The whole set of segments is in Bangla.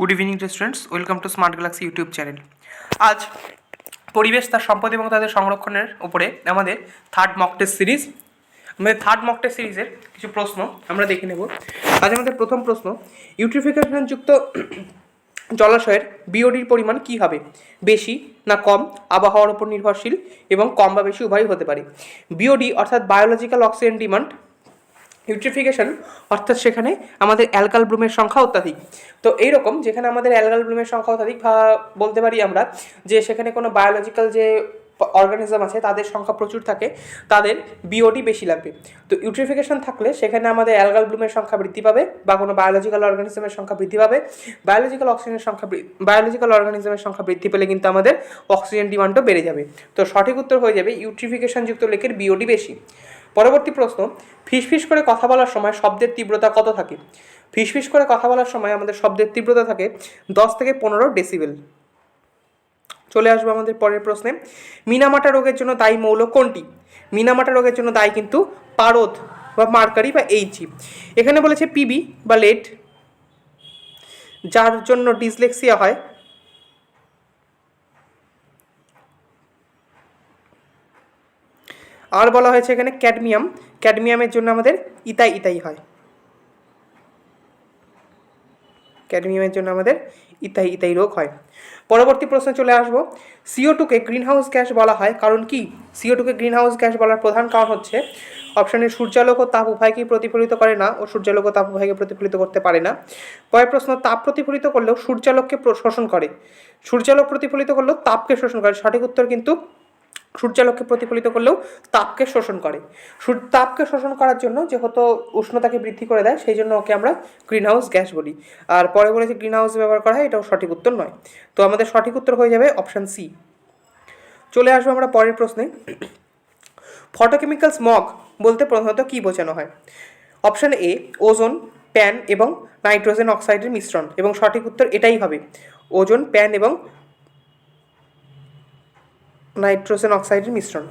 Good evening students welcome to smart galaxy YouTube channel আজ পরিবেশ, তার সম্পদ এবং তাদের সংরক্ষণের উপরে আমাদের থার্ড মক টেস্ট সিরিজ আমাদের থার্ড মক টেস্ট সিরিজের কিছু প্রশ্ন আমরা দেখে নেব। আজ আমাদের প্রথম প্রশ্ন ইউট্রিফিকেশনযুক্ত জলাশয়ের বিওডির পরিমাণ কি হবে? বেশি না কম? আবহাওয়ার উপর নির্ভরশীল এবং কম বা বেশি উভয়ই হতে পারে। বিওডি অর্থাৎ বায়োলজিক্যাল অক্সিজেন ডিমান্ড ইউট্রিফিকেশন অর্থাৎ সেখানে আমাদের অ্যালকাল ব্লুমের সংখ্যা অত্যাধিক। তো এইরকম যেখানে আমাদের অ্যালকাল ব্লুমের সংখ্যা অত্যাধিক বলতে পারি আমরা যে সেখানে কোনো বায়োলজিক্যাল যে অর্গানিজম আছে, তাদের সংখ্যা প্রচুর থাকে, তাদের বিওডি বেশি লাগবে। তো ইউট্রিফিকেশন থাকলে সেখানে আমাদের অ্যালগাল ব্লুমের সংখ্যা বৃদ্ধি পাবে বা কোনো বায়োলজিক্যাল অর্গানিজমের সংখ্যা বৃদ্ধি পাবে। বায়োলজিক্যাল অক্সিজেনের সংখ্যা বায়োলজিক্যাল অর্গানিজমের সংখ্যা বৃদ্ধি পেলে কিন্তু আমাদের অক্সিজেন ডিমান্ডও বেড়ে যাবে। তো সঠিক উত্তর হয়ে যাবে ইউট্রিফিকেশনযুক্ত লেকের বিওডি বেশি। পরবর্তী প্রশ্ন, ফিসফিস করে কথা বলার সময় শব্দের তীব্রতা কত থাকে? ফিসফিস করে কথা বলার সময় আমাদের শব্দের তীব্রতা থাকে দশ থেকে পনেরো ডেসিবেল। চলে আসব আমাদের পরের প্রশ্নে। মিনামাটা রোগের জন্য দায়ী মৌল কোনটি? মিনামাটা রোগের জন্য দায়ী কিন্তু পারদ বা মার্কারি বা এইচি এখানে বলেছে পিবি বা লেট যার জন্য ডিসলেক্সিয়া হয় আর বলা হয়েছে এখানে ক্যাডমিয়াম। ক্যাডমিয়ামের জন্য আমাদের ইতাই ইতাই হয়। ক্যাডমিয়ামের জন্য আমাদের ইতাই ইতাই রোগ হয়। পরবর্তী প্রশ্নে চলে আসব। সিও টুকে গ্রিন হাউস গ্যাস বলা হয়। কারণ কি? সিও টুকে গ্রিন হাউস গ্যাস বলার প্রধান কারণ হচ্ছে অপশানে সূর্যালোক ও তাপ উভয়কেই প্রতিফলিত করে না ও সূর্যালোক ও তাপ উভয়কে প্রতিফলিত করতে পারে না। পরের প্রশ্ন, তাপ প্রতিফলিত করলেও সূর্যালোককে শোষণ করে। সূর্যালোক প্রতিফলিত করলেও তাপকে শোষণ করে। সঠিক উত্তর কিন্তু সূর্যালোককে প্রতিফলিত করলেও তাপকে শোষণ করে। তাপকে শোষণ করার জন্য যেহেতু উষ্ণতাকে বৃদ্ধি করে দেয়, সেই জন্য ওকে আমরা গ্রিন হাউস গ্যাস বলি। আর পরে বলেছে গ্রিন হাউস ব্যবহার করা হয়, এটাও সঠিক উত্তর নয়। তো আমাদের সঠিক উত্তর হয়ে যাবে অপশান সি। চলে আসব আমরা পরের প্রশ্নে। ফটোকেমিক্যাল স্মগ বলতে প্রধানত কী বোঝানো হয়? অপশান এ, ওজোন, প্যান এবং নাইট্রোজেন অক্সাইডের মিশ্রণ। এবং সঠিক উত্তর এটাই হবে। ওজোন, প্যান এবং নাইট্রোজেন অক্সাইডের মিশ্রণ।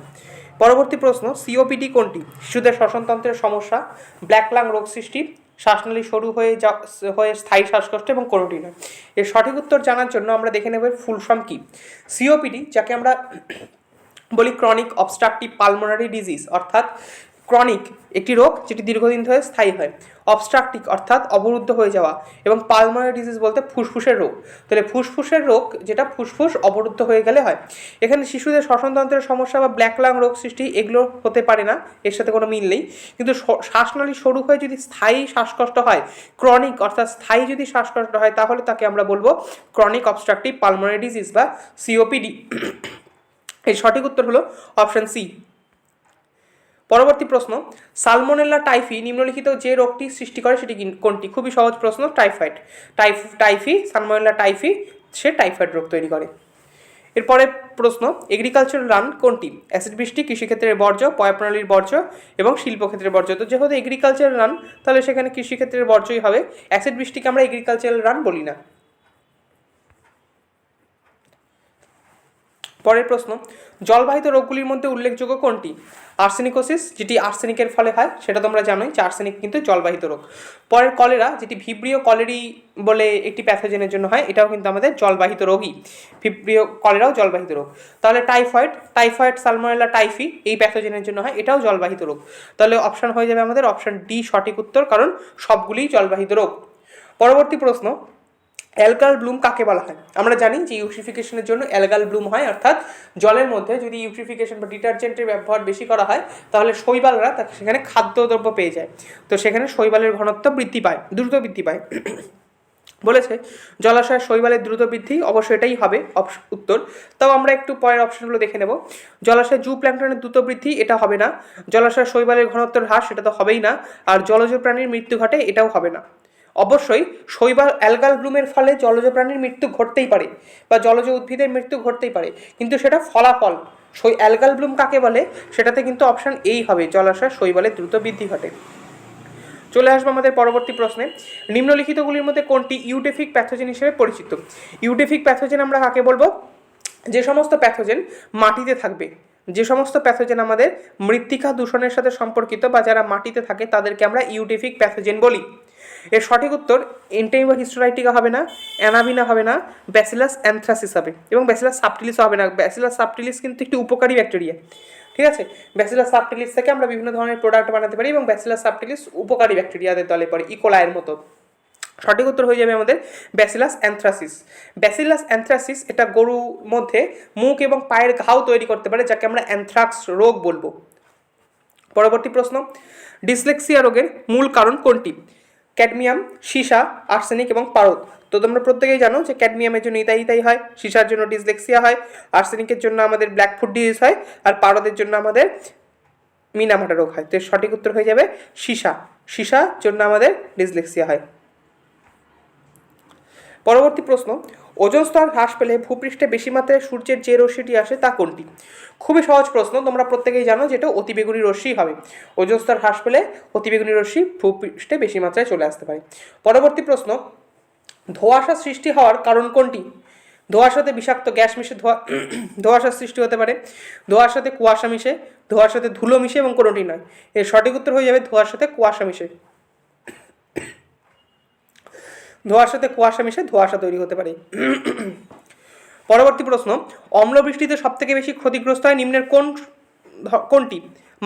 পরবর্তী প্রশ্ন সিওপিডি কোনটি? শিশুদের শ্বসনতন্ত্রের সমস্যা, ব্ল্যাক লাং রোগ সৃষ্টি, শ্বাসনালী সরু হয়ে যা, হয়ে স্থায়ী শ্বাসকষ্ট এবং কোনোটি নয়। এর সঠিক উত্তর জানার জন্য আমরা দেখে নেব ফুল ফর্ম কী। সিওপিডি যাকে আমরা বলি ক্রনিক অবস্ট্রাকটিভ পালমোনারি ডিজিজ অর্থাৎ ক্রনিক একটি রোগ যেটি দীর্ঘদিন ধরে স্থায়ী হয়। অবস্ট্রাকটিক অর্থাৎ অবরুদ্ধ হয়ে যাওয়া এবং পালমোনারি ডিজিজ বলতে ফুসফুসের রোগ। তাহলে ফুসফুসের রোগ যেটা ফুসফুস অবরুদ্ধ হয়ে গেলে হয়। এখানে শিশুদের শ্বসনতন্ত্রের সমস্যা বা ব্ল্যাক লাং রোগ সৃষ্টি এগুলো হতে পারে না, এর সাথে কোনো মিল নেই। কিন্তু শ্বাসনালী সরু হয়ে যদি স্থায়ী শ্বাসকষ্ট হয়, ক্রনিক অর্থাৎ স্থায়ী যদি শ্বাসকষ্ট হয়, তাহলে তাকে আমরা বলব ক্রনিক অবস্ট্রাকটিভ পালমোনারি ডিজিজ বা সিওপিডি এর সঠিক উত্তর হলো অপশন সি পরবর্তী প্রশ্ন সালমোনেল্লা টাইফি নিম্নলিখিত যে রোগটি সৃষ্টি করে সেটি কোনটি? খুবই সহজ প্রশ্ন, টাইফয়েড। টাইফ টাইফি সালমোনেল্লা টাইফি, সে টাইফয়েড রোগ তৈরি করে। এরপরে প্রশ্ন এগ্রিকালচারাল রান কোনটি? অ্যাসিড বৃষ্টি, কৃষিক্ষেত্রের বর্জ্য, পয়প্রণালীর বর্জ্য এবং শিল্পক্ষেত্রের বর্জ্য। তো যেহেতু এগ্রিকালচারাল রান তাহলে সেখানে কৃষিক্ষেত্রের বর্জ্যই হবে। অ্যাসিড বৃষ্টিকে আমরা এগ্রিকালচারাল রান বলি না। পরের প্রশ্ন, জলবাহিত রোগগুলির মধ্যে উল্লেখযোগ্য কোনটি? আর্সেনিকোসিস, যেটি আর্সেনিকের ফলে হয়, সেটা তোমরা জানোই যে আর্সেনিক কিন্তু জলবাহিত রোগ। পরের কলেরা, যেটি ভিব্রিও কলেরি বলে একটি প্যাথোজেনের জন্য হয়, এটাও কিন্তু আমাদের জলবাহিত রোগই। ভিব্রিও কলেরাও জলবাহিত রোগ। তাহলে টাইফয়েড টাইফয়েড সালমোনেলা টাইফি, এই প্যাথোজেনের জন্য হয়, এটাও জলবাহিত রোগ। তাহলে অপশান হয়ে যাবে আমাদের অপশান ডি সঠিক উত্তর, কারণ সবগুলিই জলবাহিত রোগ। পরবর্তী প্রশ্ন অ্যালগাল ব্লুম কাকে বলা হয়? আমরা জানি যে ইউট্রিফিকেশনের জন্য অ্যালগাল ব্লুম হয়, অর্থাৎ জলের মধ্যে যদি ইউট্রিফিকেশন বা ডিটারজেন্টের ব্যবহার বেশি করা হয়, তাহলে শৈবালরা সেখানে খাদ্যদ্রব্য পেয়ে যায়। তো সেখানে শৈবালের ঘনত্ব বৃদ্ধি পায়, দ্রুত বৃদ্ধি পায়। বলেছে জলাশয়ের শৈবালের দ্রুত বৃদ্ধি অবশ্যই এটাই হবে উত্তর। তাও আমরা একটু পরের অপশনগুলো দেখে নেব। জলাশয় জু প্ল্যাঙ্কটনের দ্রুত বৃদ্ধি, এটা হবে না। জলাশয়ের শৈবালের ঘনত্বের হ্রাস এটা তো হবেই না। আর জলজ প্রাণীর মৃত্যু ঘটে, এটাও হবে না। অবশ্যই শৈবাল অ্যালগাল ব্লুমের ফলে জলজ প্রাণীর মৃত্যু ঘটতেই পারে বা জলজ উদ্ভিদের মৃত্যু ঘটতেই পারে। কিন্তু সেটা ফলাফল। সই অ্যালগাল ব্লুম কাকে বলে? সেটাতে কিন্তু অপশান এই হবে, জলাশয় শৈবালের দ্রুত বৃদ্ধি ঘটে। চলে আসব আমাদের পরবর্তী প্রশ্নে। নিম্নলিখিতগুলির মধ্যে কোনটি ইউটেফিক প্যাথোজেন হিসেবে পরিচিত? ইউটেফিক প্যাথোজেন আমরা কাকে বলব? যে সমস্ত প্যাথোজেন মাটিতে থাকবে। যে সমস্ত প্যাথোজেন আমাদের মৃত্তিকা দূষণের সাথে সম্পর্কিত বা যারা মাটিতে থাকে তাদেরকে আমরা ইউটেফিক প্যাথোজেন বলি। এর সঠিক উত্তর এন্টাইমা হিস্টোরাইটিকা হবে না অ্যানাবিনা হবে না ব্যাসিলাস অ্যান্থ্রাসিস হবে এবং ব্যাসিলাস সাবটিলিস হবে না। ব্যাসিলাস সাবটিলিস কিন্তু একটি উপকারী ব্যাকটেরিয়া ঠিক আছে? ব্যাসিলাস সাবটিলিস থেকে আমরা বিভিন্ন ধরনের প্রোডাক্ট বানাতে পারি এবং ব্যাসিলাস সাবটিলিস উপকারী ব্যাকটেরিয়াদের দলে পড়ে ইকোলায়ের মতো। সঠিক উত্তর হয়ে যাবে আমাদের ব্যাসিলাস অ্যান্থ্রাসিস ব্যাসিলাস অ্যান্থ্রাসিস এটা গরুর মধ্যে মুখ এবং পায়ের ঘাও তৈরি করতে পারে, যাকে আমরা অ্যানথ্রাক্স রোগ বলব। পরবর্তী প্রশ্ন ডিসলেক্সিয়া রোগের মূল কারণ কোনটি? ক্যাডমিয়াম, সীসা, আর্সেনিক এবং পারদ। তো তোমরা প্রত্যেকেই জানো যে ক্যাডমিয়ামের জন্য ইতাই ইতাই হয়, সীসার জন্য ডিসলেক্সিয়া হয়, আর্সেনিকের জন্য আমাদের ব্ল্যাক ফুড ডিজিজ হয়, আর পারদের জন্য আমাদের মিনামাটা রোগ হয়। তো সঠিক উত্তর হয়ে যাবে সীসা। সীসার জন্য আমাদের ডিসলেক্সিয়া হয়। পরবর্তী প্রশ্ন, ওজন স্তর হ্রাস পেলে ভূপৃষ্ঠে বেশি মাত্রায় সূর্যের যে রশ্মিটি আসে তা কোনটি? খুবই সহজ প্রশ্ন, তোমরা প্রত্যেকেই জানো যেটা অতিবেগুনি রশ্মি হবে। ওজন স্তর হ্রাস পেলে অতিবেগুনি রশ্মি ভূপৃষ্ঠে বেশি মাত্রায় চলে আসতে পারে। পরবর্তী প্রশ্ন, ধোঁয়াশা সৃষ্টি হওয়ার কারণ কোনটি? সাথে বিষাক্ত গ্যাস মিশে, ধোঁয়া, ধোঁয়াশার সৃষ্টি হতে পারে। ধোঁয়ার সাথে কুয়াশা মিশে ধোঁয়ার সাথে ধুলো মিশে এবং কোনোটি নয়। এর সঠিক উত্তর হয়ে যাবে ধোঁয়ার সাথে কুয়াশা মিশে। ধোঁয়ার সাথে কুয়াশা মিশে ধোঁয়াশা তৈরি হতে পারে। পরবর্তী প্রশ্ন, অম্লবৃষ্টিতে সব থেকে বেশি ক্ষতিগ্রস্ত হয় নিম্নের কোন কোনটি?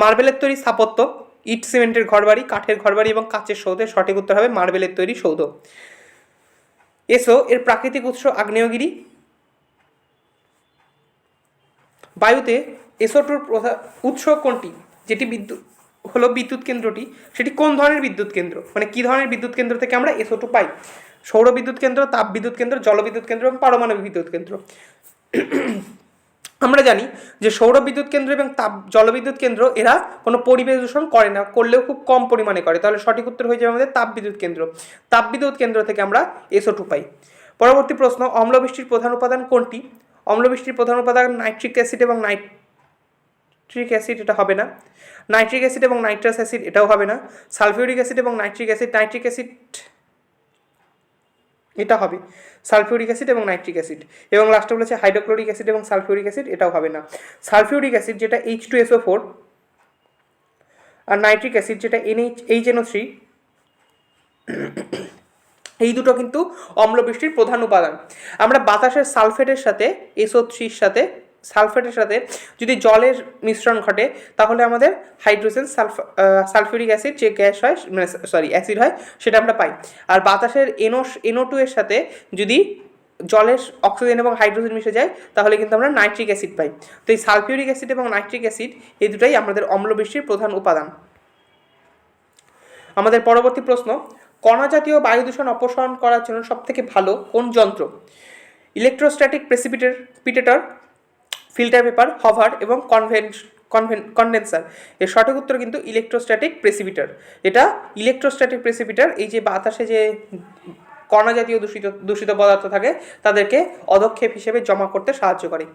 মার্বেলের তৈরি স্থাপত্য, ইট, সিমেন্টের ঘরবাড়ি, কাঠের ঘরবাড়ি এবং কাচের সৌধের সঠিক উত্তর হবে মার্বেলের তৈরি সৌধ। এসো, এর প্রাকৃতিক উৎস আগ্নেয়গিরি। বায়ুতে এসোটোর উৎস কোনটি? যেটি বিদ্যুৎ, হলো বিদ্যুৎ কেন্দ্রটি। সেটি কোন ধরনের বিদ্যুৎ কেন্দ্র? মানে কি ধরনের বিদ্যুৎ কেন্দ্র থেকে আমরা এসোটো পাই? সৌর বিদ্যুৎ কেন্দ্র তাপ বিদ্যুৎ কেন্দ্র, জলবিদ্যুৎ কেন্দ্র এবং পারমাণবিক বিদ্যুৎ কেন্দ্র। আমরা জানি যে সৌর বিদ্যুৎ কেন্দ্র এবং তাপ, জলবিদ্যুৎ কেন্দ্র এরা কোনো পরিবেশ দূষণ করে না, করলেও খুব কম পরিমাণে করে। তাহলে সঠিক উত্তর হয়ে যাবে আমাদের তাপ বিদ্যুৎ কেন্দ্র। তাপ বিদ্যুৎ কেন্দ্র থেকে আমরা এসো টু পাই। পরবর্তী প্রশ্ন, অম্লবৃষ্টির প্রধান উপাদান কোনটি? অম্লবৃষ্টির প্রধান উপাদান নাইট্রিক অ্যাসিড এবং নাইট্রিক অ্যাসিড, এটা হবে না। নাইট্রিক অ্যাসিড এবং নাইট্রাস অ্যাসিড, এটাও হবে না। সালফিউরিক অ্যাসিড এবং নাইট্রিক অ্যাসিড নাইট্রিক অ্যাসিড এটা হবে। সালফিউরিক অ্যাসিড এবং নাইট্রিক অ্যাসিড। এবং লাস্টে বলেছে হাইড্রোক্লোরিক অ্যাসিড এবং সালফিউরিক অ্যাসিড, এটাও হবে না। সালফিউরিক অ্যাসিড যেটা এইচ টু এসও ফোর আর নাইট্রিক অ্যাসিড যেটা এনএইচ এইচ এনও থ্রি এই দুটো কিন্তু অম্লবৃষ্টির প্রধান উপাদান। আমরা বাতাসের সালফেটের সাথে এসও থ্রির সাথে সালফেটের সাথে যদি জলের মিশ্রণ ঘটে, তাহলে আমাদের হাইড্রোজেন সালফা সালফিউরিক অ্যাসিড যে গ্যাস হয় মানে সরি, অ্যাসিড হয়, সেটা আমরা পাই। আর বাতাসের এনও এনো টু এর সাথে যদি জলের অক্সিজেন এবং হাইড্রোজেন মিশে যায়, তাহলে কিন্তু আমরা নাইট্রিক অ্যাসিড পাই। তো এই সালফিউরিক অ্যাসিড এবং নাইট্রিক অ্যাসিড, এই দুটাই আমাদের অম্লবৃষ্টির প্রধান উপাদান। আমাদের পরবর্তী প্রশ্ন কণা জাতীয় বায়ু দূষণ অপসারণ করার জন্য সবথেকে ভালো কোন যন্ত্র? Electrostatic precipitator filter paper, Hoover এবং কনভেন কনডেন্সার। এর সঠিক উত্তর কিন্তু ইলেকট্রোস্ট্যাটিক প্রেসিপিটার। এটা ইলেকট্রোস্ট্যাটিক প্রেসিপিটার, এই যে বাতাসে যে কণা জাতীয় দূষিত দূষিত পদার্থ থাকে, তাদেরকে অদক্ষেপ হিসেবে জমা করতে সাহায্য করে।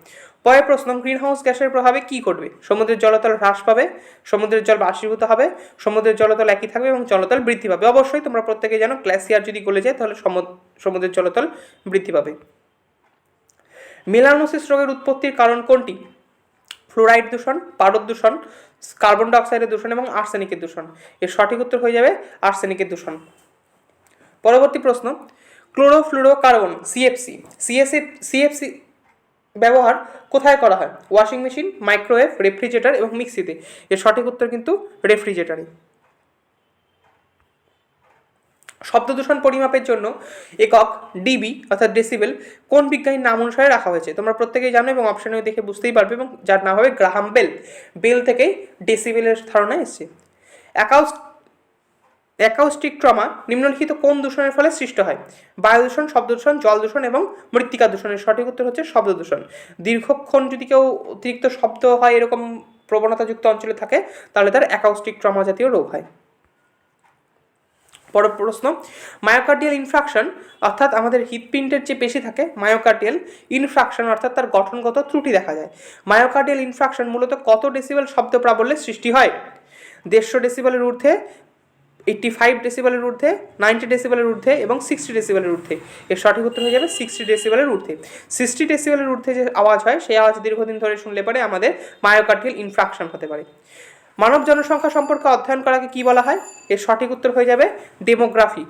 পরের প্রশ্ন, গ্রিনহাউস গ্যাসের প্রভাবে কি ঘটবে? সমুদ্রের জলতল হ্রাস পাবে, সমুদ্রের জল বাষ্পীভূত হবে, সমুদ্রের জলতল একই থাকবে এবং জলতল বৃদ্ধি পাবে। অবশ্যই তোমরা প্রত্যেকে জানো গ্লাসিয়ার যদি গলে যায়, তাহলে সমুদ- সমুদ্রের জলতল বৃদ্ধি পাবে। মেলানোসিস রোগের উৎপত্তির কারণ কোনটি? ফ্লোরাইড দূষণ, পারদ দূষণ, কার্বন ডাইঅক্সাইডের দূষণ এবং আর্সেনিকের দূষণ। এর সঠিক উত্তর হয়ে যাবে আর্সেনিকের দূষণ। পরবর্তী প্রশ্ন, ক্লোরোফ্লুরোকার্বন সিএফসি সিএসি সিএফসি ব্যবহার কোথায় করা হয়? ওয়াশিং মেশিন, মাইক্রোওয়েভ, রেফ্রিজারেটর এবং মিক্সিতে। এর সঠিক উত্তর কিন্তু রেফ্রিজারেটরে শব্দ দূষণ পরিমাপের জন্য একক ডিবি অর্থাৎ ডেসিবেল কোন বিজ্ঞানীর নাম অনুসারে রাখা হয়েছে? তোমরা প্রত্যেকেই জানো এবং অপশনে দেখে বুঝতেই পারবে এবং যার নাম হবে গ্রাহাম বেল। বেল থেকেই ডেসিবেলের ধারণা এসেছে। অ্যাকাউস অ্যাকাউস্টিক ট্রমা নিম্নলিখিত কোন দূষণের ফলে সৃষ্ট হয়? বায়ু দূষণ শব্দ দূষণ জল দূষণ এবং মৃত্তিকা দূষণের সঠিক উত্তর হচ্ছে শব্দ দূষণ দীর্ঘক্ষণ যদি কেউ অতিরিক্ত শব্দ হয় এরকম প্রবণতাযুক্ত অঞ্চলে থাকে, তাহলে তার অ্যাকাউস্টিক ট্রমা জাতীয় রোগ হয়। পরের প্রশ্ন মায়োকার্ডিয়াল ইনফ্রাকশন অর্থাৎ আমাদের হৃৎপিণ্ডের যে পেশি থাকে মায়োকার্ডিয়াল ইনফ্রাকশন অর্থাৎ তার গঠনগত ত্রুটি দেখা যায়। মায়োকার্ডিয়াল ইনফ্রাকশন মূলত কত ডেসিবেল শব্দ প্রাবল্যের সৃষ্টি হয়? দেড়শো ডেসিবেলের ঊর্ধ্বে এইট্টি ফাইভ ডেসিবেলের ঊর্ধ্বে নাইনটি ডেসিবেলের ঊর্ধ্বে এবং সিক্সটি ডেসিবেলের ঊর্ধ্বে। এর সঠিক উত্তর হয়ে যাবে সিক্সটি ডেসিবেলের ঊর্ধ্বে। সিক্সটি ডেসিবেলের ঊর্ধ্বে যে আওয়াজ হয়, সেই আওয়াজ দীর্ঘদিন ধরে শুনলে পরে আমাদের মায়োকার্ডিয়াল ইনফ্রাকশন হতে পারে। মানব জনসংখ্যা সম্পর্কে অধ্যয়ন করাকে কি বলা হয়? এর সঠিক উত্তর হয়ে যাবে ডেমোগ্রাফি।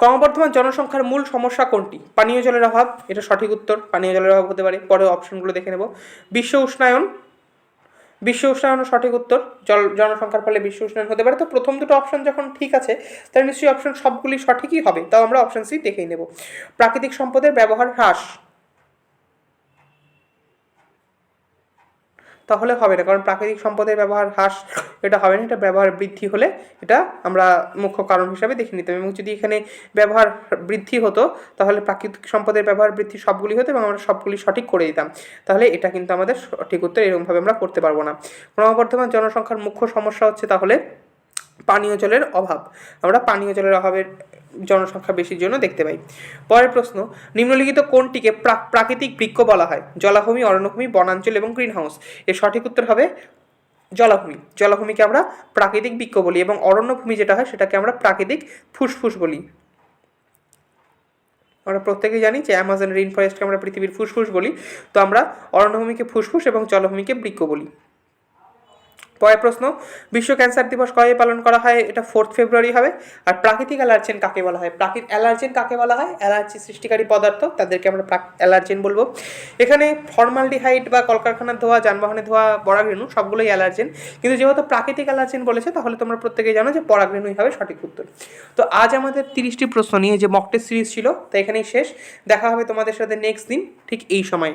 ক্রমবর্ধমান জনসংখ্যার মূল সমস্যা কোনটি? পানীয় জলের অভাব, এটা সঠিক উত্তর। পানীয় জলের অভাব হতে পারে। পরে অপশনগুলো দেখে নেব। বিশ্ব উষ্ণায়ন। বিশ্ব উষ্ণায়নও সঠিক উত্তর। জল, জনসংখ্যার ফলে বিশ্ব উষ্ণায়ন হতে পারে। তো প্রথম দুটো অপশন যখন ঠিক আছে, তাহলে নিশ্চয়ই অপশন সবগুলি সঠিকই হবে। তাও আমরা অপশন সি দেখেই নেব। প্রাকৃতিক সম্পদের ব্যবহার হ্রাস। তাহলে হবে না, কারণ প্রাকৃতিক সম্পদের ব্যবহার হ্রাস, এটা হবে না, এটা ব্যবহার বৃদ্ধি হলে এটা আমরা মুখ্য কারণ হিসাবে দেখে নিতাম। এবং যদি এখানে ব্যবহার বৃদ্ধি হতো, তাহলে প্রাকৃতিক সম্পদের ব্যবহার বৃদ্ধি সবগুলি হতো এবং আমরা সবগুলি সঠিক করে দিতাম। তাহলে এটা কিন্তু আমাদের সঠিক উত্তর এরকমভাবে আমরা করতে পারব না। ক্রমবর্ধমান জনসংখ্যার মুখ্য সমস্যা হচ্ছে তাহলে পানীয় জলের অভাব। আমরা পানীয় জলের অভাবের জনসংখ্যা বেশির জন্য দেখতে পাই। পরের প্রশ্ন, নিম্নলিখিত কোনটিকে প্রা- প্রাকৃতিক বৃক্ষ বলা হয়? জলাভূমি, অরণ্যভূমি, বনাঞ্চল এবং গ্রিন হাউস এর সঠিক উত্তর হবে জলাভূমি। জলাভূমিকে আমরা প্রাকৃতিক বৃক্ষ বলি এবং অরণ্যভূমি যেটা হয় সেটাকে আমরা প্রাকৃতিক ফুসফুস বলি। আমরা প্রত্যেকেই জানি যে অ্যামাজন রেইন ফরেস্টকে আমরা পৃথিবীর ফুসফুস বলি। তো আমরা অরণ্যভূমিকে ফুসফুস এবং জলভূমিকে বৃক্ষ বলি। পরের প্রশ্ন, বিশ্ব ক্যান্সার দিবস কবে পালন করা হয়? এটা ফোর্থ ফেব্রুয়ারি হবে। আর প্রাকৃতিক অ্যালার্জেন কাকে বলা হয়? প্রাকৃতিক অ্যালার্জেন কাকে বলা হয়? অ্যালার্জি সৃষ্টিকারী পদার্থ, তাদেরকে আমরা অ্যালার্জেন বলব। এখানে ফর্মালডিহাইড বা কলকারখানার ধোয়া যানবাহনে ধোয়া পরাগরেণু সবগুলোই অ্যালার্জেন। কিন্তু যেহেতু প্রাকৃতিক অ্যালার্জেন বলেছে, তাহলে তোমরা প্রত্যেকেই জানো যে পরাগরেণুই হবে সঠিক উত্তর। তো আজ আমাদের তিরিশটি প্রশ্ন নিয়ে যে মক টেস্ট সিরিজ ছিল, তা এখানেই শেষ। দেখা হবে তোমাদের সাথে নেক্সট দিন, ঠিক এই সময়।